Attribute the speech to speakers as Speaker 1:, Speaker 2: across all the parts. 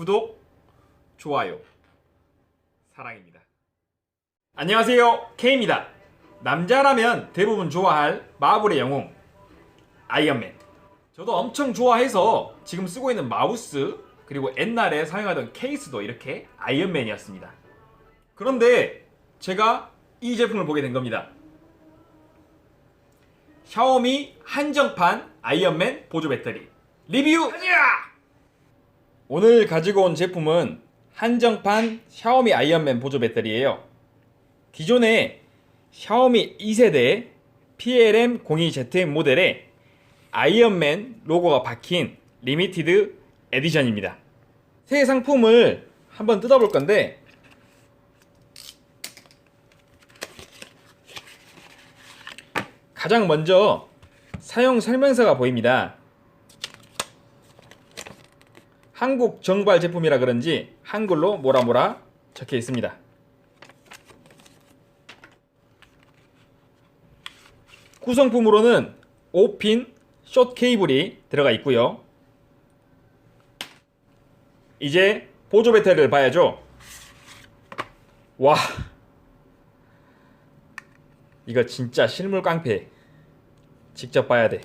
Speaker 1: 구독, 좋아요, 사랑입니다. 안녕하세요. K입니다. 남자라면 대부분 좋아할 마블의 영웅 아이언맨. 저도 엄청 좋아해서 지금 쓰고 있는 마우스 그리고 옛날에 사용하던 케이스도 이렇게 아이언맨이었습니다. 그런데 제가 이 제품을 보게 된 겁니다. 샤오미 한정판 아이언맨 보조 배터리 리뷰 오늘 가지고 온 제품은 한정판 샤오미 아이언맨 보조 배터리예요. 기존에 샤오미 2세대 PLM02Z 모델에 아이언맨 로고가 박힌 리미티드 에디션입니다. 새 상품을 한번 뜯어볼 건데 가장 먼저 사용 설명서가 보입니다. 한국 정발 제품이라 그런지 한글로 뭐라 뭐라 적혀 있습니다. 구성품으로는 5핀 숏 케이블이 들어가 있고요. 이제 보조 배터리를 봐야죠. 와. 이거 진짜 실물 깡패. 직접 봐야 돼.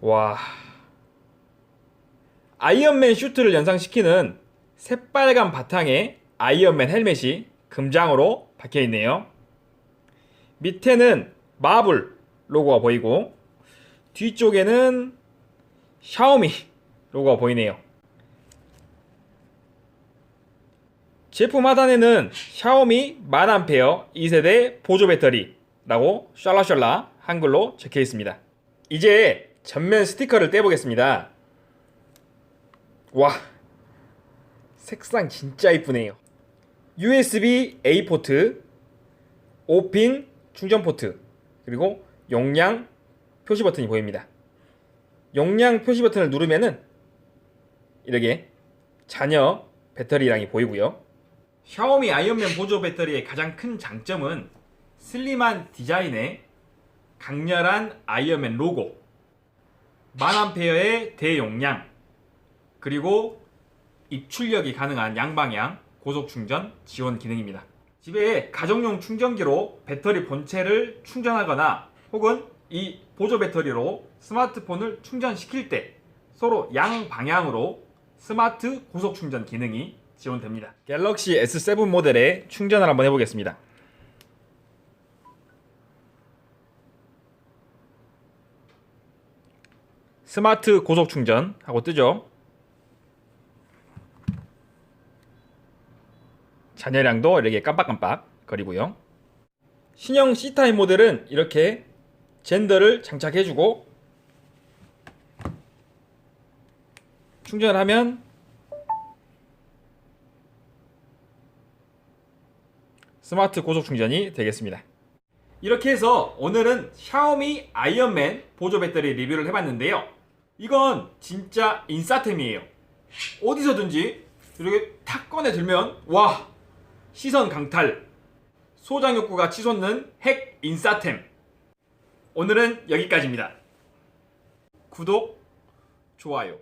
Speaker 1: 와. 아이언맨 슈트를 연상시키는 새빨간 바탕에 아이언맨 헬멧이 금장으로 박혀 있네요. 밑에는 마블 로고가 보이고 뒤쪽에는 샤오미 로고가 보이네요. 제품 하단에는 샤오미 만암페어 2세대 보조 배터리라고 샬라샬라 한글로 적혀 있습니다. 이제 전면 스티커를 떼보겠습니다. 와, 색상 진짜 이쁘네요. USB A 포트, 5핀 충전 포트, 그리고 용량 표시 버튼이 보입니다. 용량 표시 버튼을 누르면은 이렇게 잔여 배터리량이 보이고요. 샤오미 아이언맨 보조 배터리의 가장 큰 장점은 슬림한 디자인에 강렬한 아이언맨 로고, 만암페어의 대용량, 그리고 입출력이 가능한 양방향 고속 충전 지원 기능입니다. 집에 가정용 충전기로 배터리 본체를 충전하거나 혹은 이 보조 배터리로 스마트폰을 충전시킬 때 서로 양방향으로 스마트 고속 충전 기능이 지원됩니다. 갤럭시 S7 모델의 충전을 한번 해보겠습니다. 스마트 고속 충전 하고 뜨죠. 잔여량도 이렇게 깜빡깜빡 거리고요. 신형 C타입 모델은 이렇게 젠더를 장착해주고 충전을 하면 스마트 고속 충전이 되겠습니다. 이렇게 해서 오늘은 샤오미 아이언맨 보조 배터리 리뷰를 해봤는데요. 이건 진짜 인싸템이에요. 어디서든지 이렇게 탁 꺼내 들면 와 시선 강탈. 소장 욕구가 치솟는 핵 인싸템. 오늘은 여기까지입니다. 구독, 좋아요